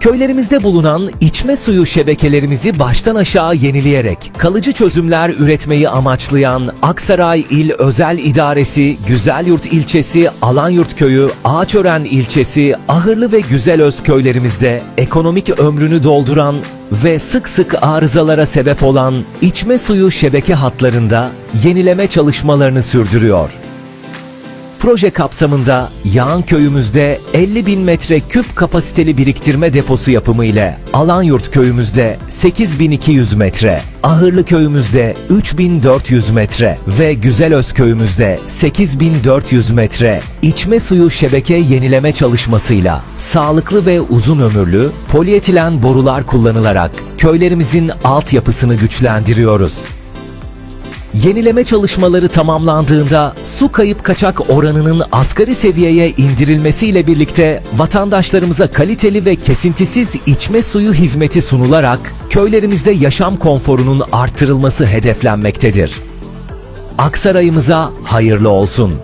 Köylerimizde bulunan içme suyu şebekelerimizi baştan aşağı yenileyerek kalıcı çözümler üretmeyi amaçlayan Aksaray İl Özel İdaresi, Güzelyurt ilçesi, Alanyurt köyü, Ağaçören ilçesi, Ahırlı ve Güzelöz köylerimizde ekonomik ömrünü dolduran ve sık sık arızalara sebep olan içme suyu şebeke hatlarında yenileme çalışmalarını sürdürüyor. Proje kapsamında Yağan köyümüzde 50 bin metre küp kapasiteli biriktirme deposu yapımı ile Alanyurt köyümüzde 8200 metre, Ahırlı köyümüzde 3400 metre ve Güzelöz köyümüzde 8400 metre içme suyu şebeke yenileme çalışmasıyla sağlıklı ve uzun ömürlü polietilen borular kullanılarak köylerimizin altyapısını güçlendiriyoruz. Yenileme çalışmaları tamamlandığında su kayıp kaçak oranının asgari seviyeye indirilmesiyle birlikte vatandaşlarımıza kaliteli ve kesintisiz içme suyu hizmeti sunularak köylerimizde yaşam konforunun arttırılması hedeflenmektedir. Aksaray'ımıza hayırlı olsun.